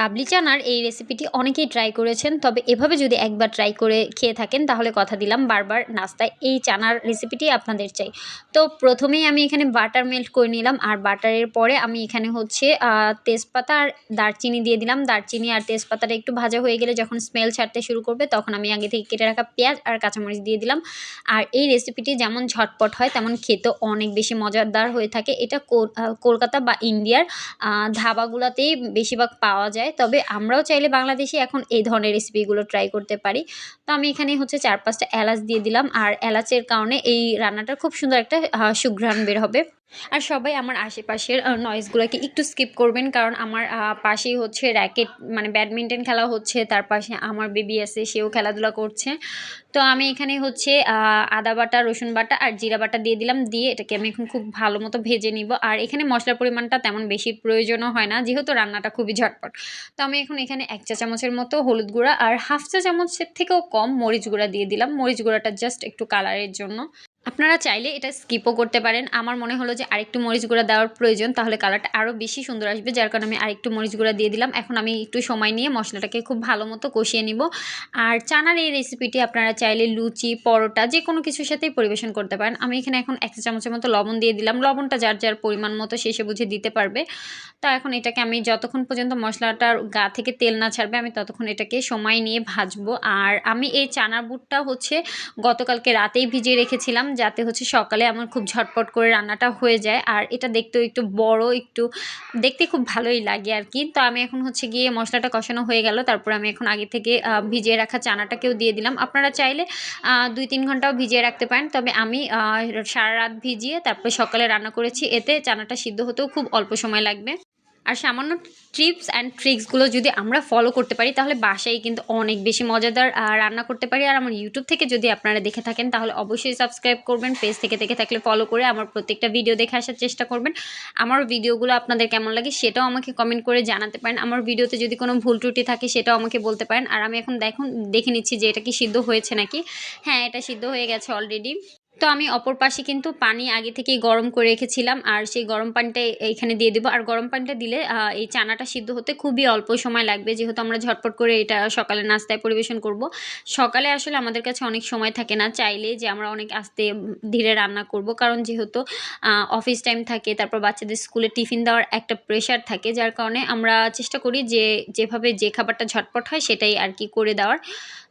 কাবলি চানার এই রেসিপিটি অনেকেই ট্রাই করেছেন। তবে এভাবে যদি একবার ট্রাই করে খেয়ে থাকেন, তাহলে কথা দিলাম, বারবার নাস্তায় এই চানার রেসিপিটি আপনাদের চাই। তো প্রথমেই আমি এখানে বাটার মেল্ট করে নিলাম, আর বাটারের পরে আমি এখানে হচ্ছে তেজপাতা আর দারচিনি দিয়ে দিলাম। দারচিনি আর তেজপাতাটা একটু ভাজা হয়ে গেলে যখন স্মেল ছাড়তে শুরু করবে, তখন আমি আগে থেকে কেটে রাখা পেঁয়াজ আর কাঁচামরিচ দিয়ে দিলাম। আর এই রেসিপিটি যেমন ঝটপট হয়, তেমন খেতেও অনেক বেশি মজাদার হয়ে থাকে। এটা কলকাতা বা ইন্ডিয়ার ধাবাগুলোতেই বেশিরভাগ পাওয়া যায়। তবে আমরাও চাইলে বাংলাদেশে এখন এই ধরনের রেসিপিগুলো ট্রাই করতে পারি। তো আমি এখানে হচ্ছে চার পাঁচটা এলাচ দিয়ে দিলাম। আর এলাচের কারণে এই রান্নাটা খুব সুন্দর একটা সুঘ্রাণ বের হবে। আর সবাই আমার আশেপাশের নয়েজগুলোকে একটু স্কিপ করবেন, কারণ আমার পাশেই হচ্ছে র্যাকেট মানে ব্যাডমিন্টন খেলা হচ্ছে, তার পাশে আমার বেবি আছে, সেও খেলাধুলা করছে। তো আমি এখানে হচ্ছে আদা বাটা, রসুন বাটা আর জিরা বাটা দিয়ে দিলাম, দিয়ে এটাকে আমি এখন খুব ভালো মতো ভেজে নিব। আর এখানে মশলার পরিমাণটা তেমন বেশি প্রয়োজনও হয় না, যেহেতু রান্নাটা খুবই ঝটপট। তো আমি এখন এখানে এক চা চামচের মতো হলুদ গুঁড়া আর হাফ চা চামচের থেকেও কম মরিচ গুঁড়া দিয়ে দিলাম। মরিচ গুঁড়াটা জাস্ট একটু কালারের জন্য। আপনারা চাইলে এটা স্কিপও করতে পারেন। আমার মনে হলো যে আরেকটু মরিচ গুঁড়া দেওয়ার প্রয়োজন, তাহলে কালারটা আরও বেশি সুন্দর আসবে। যার কারণে আমি আরেকটু মরিচ গুঁড়া দিয়ে দিলাম। এখন আমি একটু সময় নিয়ে মশলাটাকে খুব ভালো মতো কষিয়ে নিব। আর চানার এই রেসিপিটি আপনারা চাইলে লুচি, পরোটা, যে কোনো কিছুর সাথেই পরিবেশন করতে পারেন। আমি এখানে এখন এক চামচের মতো লবণ দিয়ে দিলাম। লবণটা যার যার পরিমাণ মতো শেষে বুঝে দিতে পারবে। তো এখন এটাকে আমি যতক্ষণ পর্যন্ত মশলাটার গা থেকে তেল না ছাড়বে, আমি ততক্ষণ এটাকে সময় নিয়ে ভাজবো। আর আমি এই চানার বুটটা হচ্ছে গতকালকে রাতেই ভিজিয়ে রেখেছিলাম যাতে হচ্ছে সকালে আমার খুব ঝটপট করে রান্নাটা হয়ে যায়। আর এটা দেখতেও একটু বড়, একটু দেখতে খুব ভালোই লাগে আর কি। তো আমি এখন হচ্ছে গিয়ে মশলাটা কষানো হয়ে গেল, তারপর আমি এখন আগে থেকে ভিজিয়ে রাখা চানাটাকেও দিয়ে দিলাম। আপনারা চাইলে দুই তিন ঘন্টাও ভিজিয়ে রাখতে পারেন। তবে আমি সারা রাত ভিজিয়ে তারপরে সকালে রান্না করেছি, এতে চানাটা সিদ্ধ হতেও খুব অল্প সময় লাগবে। আর সামান্য টিপস অ্যান্ড ট্রিক্সগুলো যদি আমরা ফলো করতে পারি, তাহলে বাসায় কিন্তু অনেক বেশি মজাদার রান্না করতে পারি। আর আমার ইউটিউব থেকে যদি আপনারা দেখে থাকেন, তাহলে অবশ্যই সাবস্ক্রাইব করবেন পেজ থেকে দেখে থাকলে ফলো করে আমার প্রত্যেকটা ভিডিও দেখে আসার চেষ্টা করবেন। আমার ভিডিওগুলো আপনাদের কেমন লাগে সেটাও আমাকে কমেন্ট করে জানাতে পারেন। আমার ভিডিওতে যদি কোনো ভুল ত্রুটি থাকে সেটাও আমাকে বলতে পারেন। আর আমি এখন দেখুন, দেখে নিচ্ছি যে এটা কি সিদ্ধ হয়েছে নাকি। হ্যাঁ এটা সিদ্ধ হয়ে গেছে অলরেডি তো আমি অপর পাশে কিন্তু পানি আগে থেকেই গরম করে রেখেছিলাম, আর সেই গরম পানিটা এখানে দিয়ে দেবো। আর গরম পানিটা দিলে এই চানাটা সিদ্ধ হতে খুবই অল্প সময় লাগবে। যেহেতু আমরা ঝটপট করে এটা সকালে নাস্তায় পরিবেশন করব। সকালে আসলে আমাদের কাছে অনেক সময় থাকে না। চাইলে যে আমরা অনেক আস্তে ধীরে রান্না করব, কারণ যেহেতু অফিস টাইম থাকে, তারপর বাচ্চাদের স্কুলে টিফিন দেওয়ার একটা প্রেশার থাকে, যার কারণে আমরা চেষ্টা করি যে, যেভাবে যে খাবারটা ঝটপট হয় সেটাই আর কি করে দেওয়ার।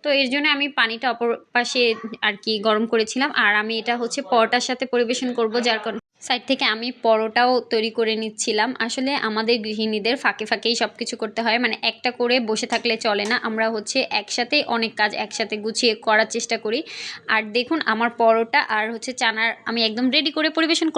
তো এর জন্য আমি পানিটা অপর পাশে আর কি গরম করেছিলাম। আর আমি এটা হচ্ছে পরোটার সাথে পরিবেশন করব, যার কারণে সাইড থেকে আমি পরোটাও তৈরি করে নিচ্ছিলাম। আসলে আমাদের গৃহিণীদের ফাঁকে ফাঁকেই সব কিছু করতে হয় মানে একটা করে বসে থাকলে চলে না। আমরা হচ্ছে একসাথে অনেক কাজ একসাথে গুছিয়ে করার চেষ্টা করি। আর দেখুন, আমার পরোটা আর হচ্ছে চানার আমি একদম রেডি করে পরিবেশন